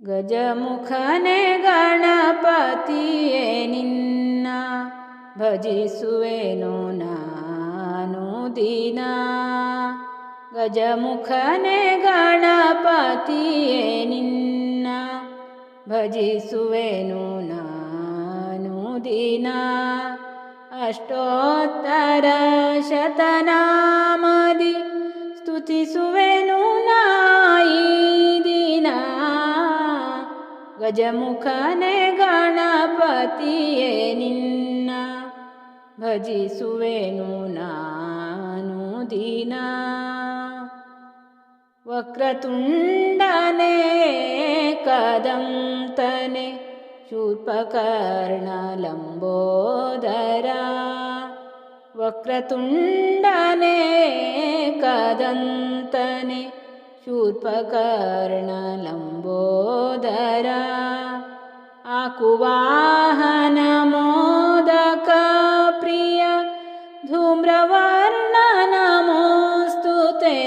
ಗಜಮುಖನೆ ಗಣಪತಿಯೇ ನಿನ್ನ ಭಜಿಸುವೆನು ನಾನು ದಿನ ಗಜಮುಖನೆ ಗಣಪತಿಯೇ ನಿನ್ನ ಭಜಿಸುವೆನು ನಾನು ದಿನ ಅಷ್ಟೋತ್ತರ ಶತನಾಮದಿ ಸ್ತುತಿಸುವೆನು ಗಜಮುಖನೆ ಗಣಪತಿಯೇ ನಿನ್ನ ಭಜಿಸುವೆನು ನಾನು ದಿನ ವಕ್ರತುಂಡನೆ ಕದಂತನೆ ಶೂರ್ಪಕರ್ಣಲಂಬೋದರ ವಕ್ರತುಂಡನೆ ಕದಂತನೆ ಶೂರ್ಪಕರ್ಣಲಂಬೋದರ ಆಕುವಾಹನ ಮೋದಕ ಪ್ರಿಯ ಧೂಮ್ರವರ್ಣ ನಮೋಸ್ತುತೆ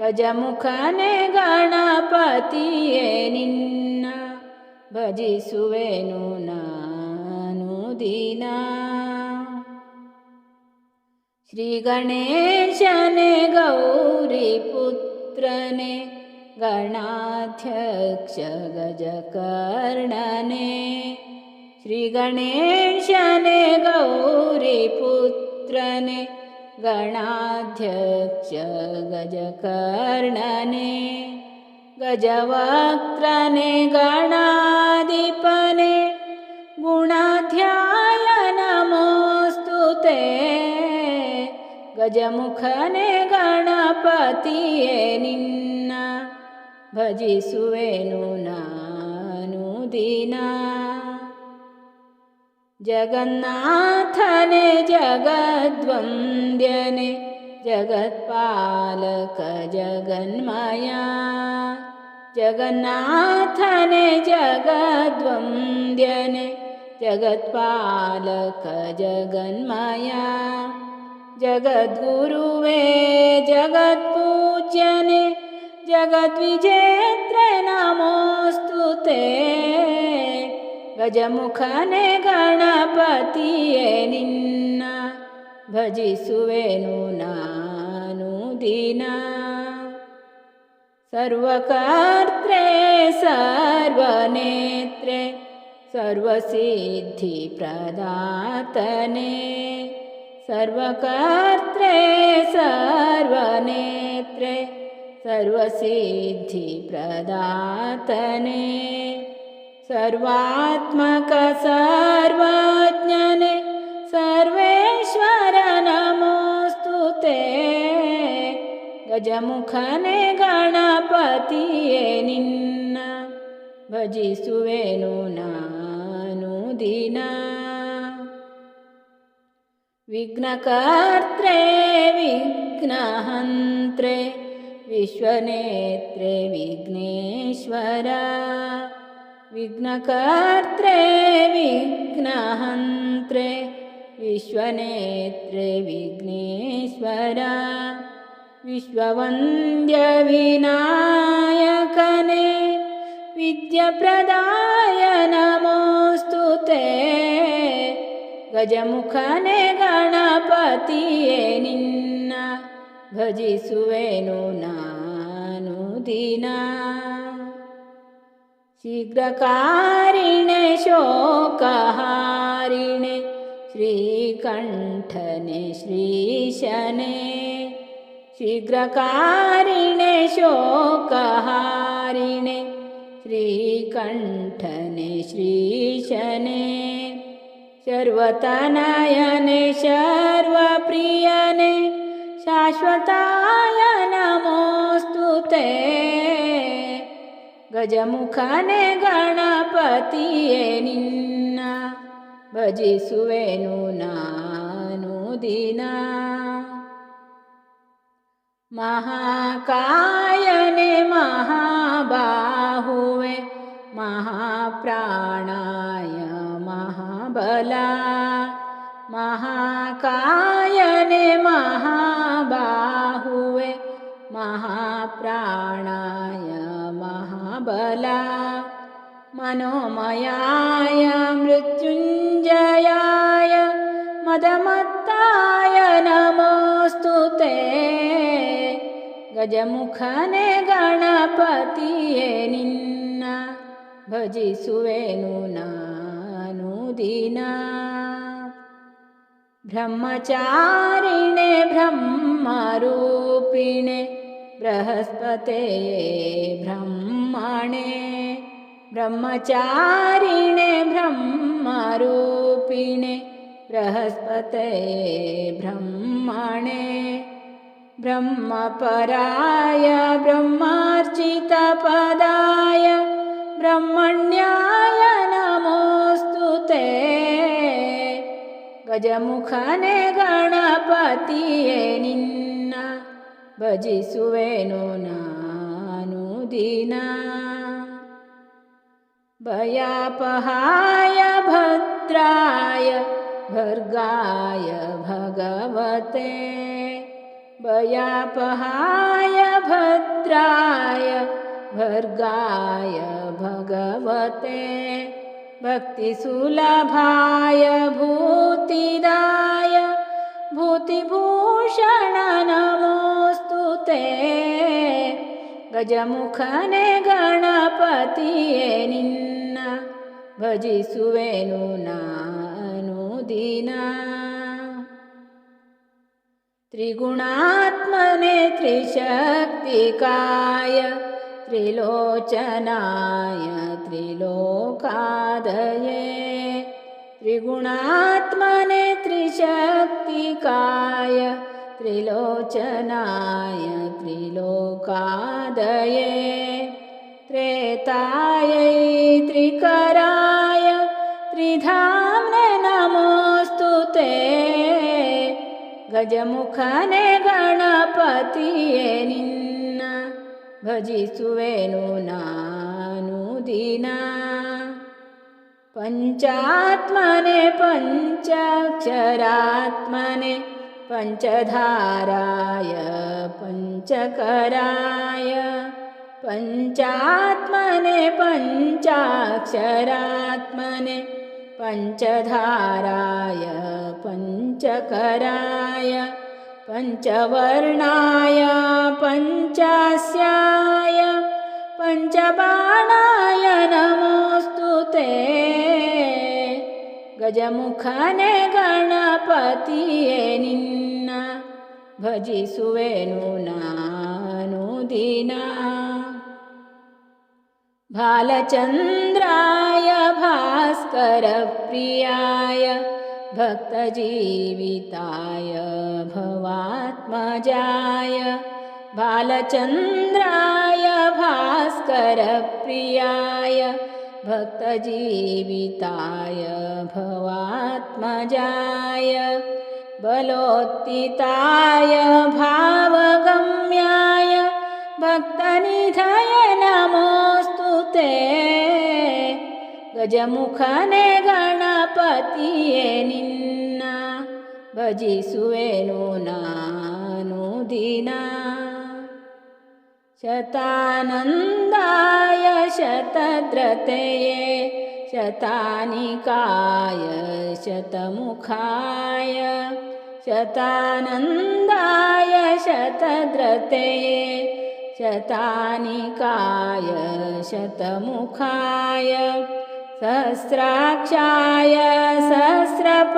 ಗಜಮುಖನೆ ಗಣಪತಿಯೇ ನಿನ್ನ ಭಜಿಸುವೆನು ನಾನು श्रीगणेशने गौरीपुत्रने गणाध्यक्ष गजकर्णने श्रीगणेशने गौरीपुत्रने गणाध्यक्ष गजकर्णने गजवक्त्रने गणाधिपने ಗಜಮುಖನೆ ಗಣಪತಿಯೇ ನಿನ್ನ ಭಜಿಸುವೆನು ನಾನು ದಿನ ಜಗನ್ನಾಥನೆ ಜಗದ್ವಂದ್ಯನೆ ಜಗತ್ಪಾಲಕ ಜಗನ್ಮಯ ಜಗನ್ನಾಥನೆ ಜಗದ್ವಂದ್ಯನೆ ಜಗತ್ಪಾಲಕ ಜಗನ್ಮಯ जगद्गुरुवे जगत्पूज्यन् जगद्विजेत्रे नमोऽस्तुते गजमुखने गणपतिये निन्ना भजिसु वेणुनानुदिना सर्वकर्त्रे सर्वनेत्रे सर्वसिद्धिप्रदातने। सर्वकर्त्रे सर्वनेत्रे सर्वसिद्धिप्रदातने सर्वात्मक सर्वज्ञने सर्वेश्वर नमोऽस्तु ते। गजमुखने गणपतिये निन्ना भजिसु वेणुनानुदिना विघ्नकर्त्रे विघ्नहन्त्रे विश्वनेत्रे विघ्नेश्वर। विघ्नकर्त्रे विघ्नहन्त्रे विश्वनेत्रे विघ्नेश्वर। विश्ववन्द्यविनायकने विद्यप्रदाय नमो ಗಜಮುಖನೆ ಗಣಪತಿಯೇ ನಿನ್ನ ಭಜಿಸುವೆನು ನಾನು ದಿನ ಶೀಘ್ರಕಾರಿಣೆ ಶೋಕಹಾರಿಣೆ ಶ್ರೀಕಂಠನೆ ಶ್ರೀಶನೆ ಶೀಘ್ರಕಾರಿಣೆ ಶೋಕಹಾರಿಣೆ ಶ್ರೀಕಂಠನೆ सर्वतनयने सर्वप्रियने शाश्वताय नमोऽस्तु ते गजमुखने गणपतिये ನಿನ್ನ ಭಜಿಸುವೆನು ನಾನು ದಿನ ಮಹಾಕಾಯನೆ ಮಹಾಬಾಹುವೆ ಮಹಾಪ್ರಾಣಾಯ बला। महाकायने महाबाहुवे महाप्राणाय महाबला। मनोमयाय मृत्युञ्जयाय मदमत्ताय नमोऽस्तु ते। गजमुखने गणपतिये निन्न भजि सुे ीना ब्रह्मचारिणे ब्रह्मरूपिणे बृहस्पते ब्रह्मणे। ब्रह्मचारिणे ब्रह्मरूपिणे बृहस्पते ब्रह्मणे। ब्रह्मपराय ब्रह्मार्चितपदाय ब्रह्मण्याय ಗಜಮುಖನೆ ಗಣಪತಿಯೇ ನಿನ್ನ ಭಜಿಸುವೆನು ನಾನು ದಿನ ಭಯಾಪಹಾಯ ಭದ್ರಾಯ भर्गाय भगवते भयापहाय भद्राय भर्गाय भगवते भक्तिसुलभाय भूतिदाय भूतिभूषण नमोऽस्तु ते। गजमुखने गणपतिये निन्ना भजिषु वेणुनानुदिना त्रिगुणात्मने त्रिशक्तिकाय त्रिलोचनाय त्रिलोकादये त्रिगुणात्मने त्रिशक्तिकाय त्रिलोचनाय त्रिलोकादये त्रेताय त्रिकराय त्रिधाम्ने नमोऽस्तु ते गजमुखने गणपतिये निन्द ಭಜಿಸುವೆನು ನಾನು ದಿನ ಪಂಚಾತ್ಮನೆ ಪಂಚಾಕ್ಷರಾತ್ಮನೆ पञ्चधाराय पञ्चकराय पञ्चात्मने पञ्चाक्षरात्मने पञ्चधाराय पञ्चकराय पञ्चवर्णाय पञ्चास्याय पञ्चबाणाय नमोऽस्तु ते। गजमुखने गणपतिये निन्न भजि सुवेणुनानुदिना भालचन्द्राय भास्करप्रियाय भक्तजीविताय भवात्मजाय बालचन्द्राय भास्करप्रियाय भक्तजीविताय भवात्मजाय बलोत्थिताय भावगम्याय भक्तनिधय नमोऽस्तु ते ಗಜಮುಖನೆ ಗಣಪತಿಯೇ ನಿನ್ನ ಭಜಿಸುವೆನು ನಾನು ದಿನ ಶತಾನಂದಾಯ ಶತದ್ರತೆಯೇ ಶತಾನಿಕಾಯ ಶತಮುಖಾಯ ಶತಾನಂದಾಯ ಶತದ್ರತೆಯೇ शतानिकाय शतमुखाय सहस्राक्षाय सहस्रपणिभूषणाय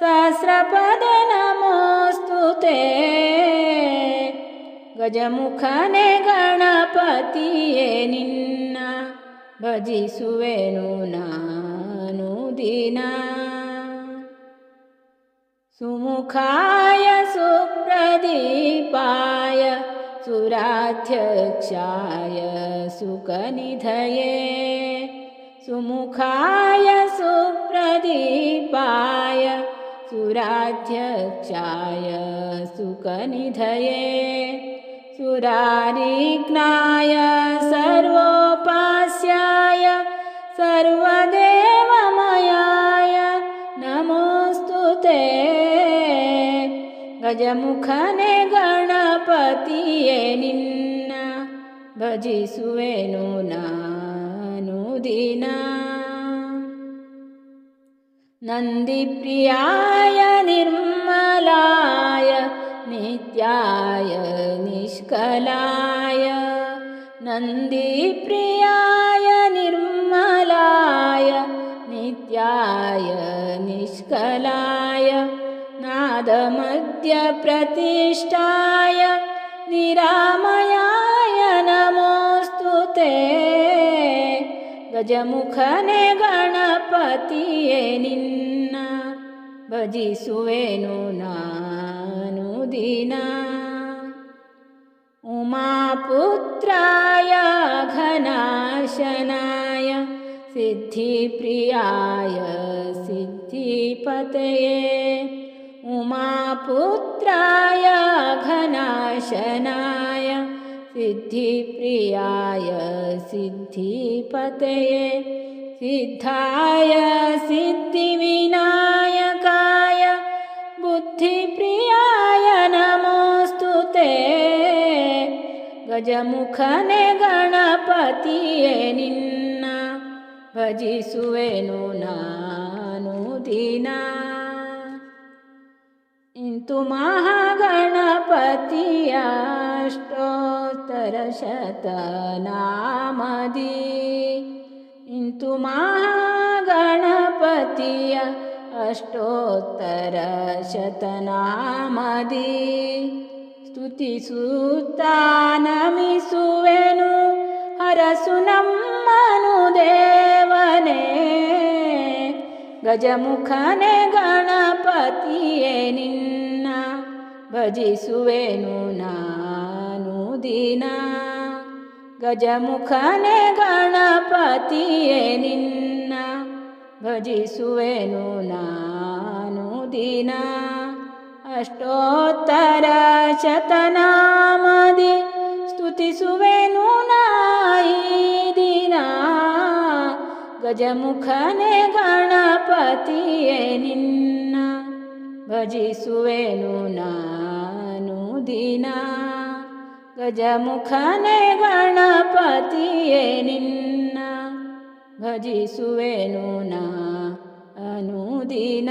सहस्रपद गजमुखने गणपतिये निन्न भजि सुवेणुनानुदिना सुमुखाय सुप्रदीपाय सुराध्यक्षाय सुकनिधये सुमुखाय सुप्रदीपाय सुराध्यक्षाय सुकनिधये सुरारिघ्नाय सर्वोपास्याय सर्वदेवमयाय ಗಜಮುಖನೆ ಗಣಪತಿಯೇ ನಿನ್ನ ಭಜಿಸುವೆನು ನಾನು ದಿನ नन्दिप्रियाय निर्मलाय नित्याय निष्कलाय नन्दिप्रियाय निर्मलाय नित्याय निष्कलाय मद्यप्रतिष्ठाय निरामयाय नमोऽस्तु ते। गजमुखने गजमुखनिगणपते निन्ना। बजिषुवेनुनानुदिना उमापुत्राय घनाशनाय सिद्धिप्रियाय सिद्धिपतये। पुत्राय घनाशनाय सिद्धिप्रियाय सिद्धिपतये सिद्धाय सिद्धिविनायकाय बुद्धिप्रियाय नमोऽस्तु ते गजमुखने गणपतिये निन्ना भजिसुवेनु नानुदिना ಇಂತು ಮಹಾಗಣಪತಿಯ ಅಷ್ಟೋತ್ತರ ಶತನಾಮದಿ ಇಂತು ಮಹಾಗಣಪತಿಯ ಅಷ್ಟೋತ್ತರ ಶತನಾಮದಿ ಸ್ತುತಿಸುತ್ತಾ ನಮಿಸುವೆನು ಹರಸು ನಮ್ಮನು ದೇವನೇ. ಗಜಮುಖನೆ ಗಣಪತಿಯೇ ನಿನ್ನ ಭಜಿಸುವೆನು ನಾನು ದಿನ. ಗಜಮುಖನೆ ಗಣಪತಿಯೇ ನಿನ್ನ. ಭಜಿಸುವೆನು ನಾನು ದಿನ. ಅಷ್ಟೋತ್ತರ ಶತನಾಮದಿ ಸ್ತುತಿಸುವೆನು ನಾಯಿ ದಿನ. ಗಜಮುಖನೆ ಗಣಪತಿಯೇ ನಿನ್ನ. ಭಜಿಸುವೆನು ನಾನು ದಿನ ಗಜಮುಖನೆ ಗಣಪತಿಯೇ ನಿನ್ನ ಭಜಿಸುವೆನು ನಾ ದಿನ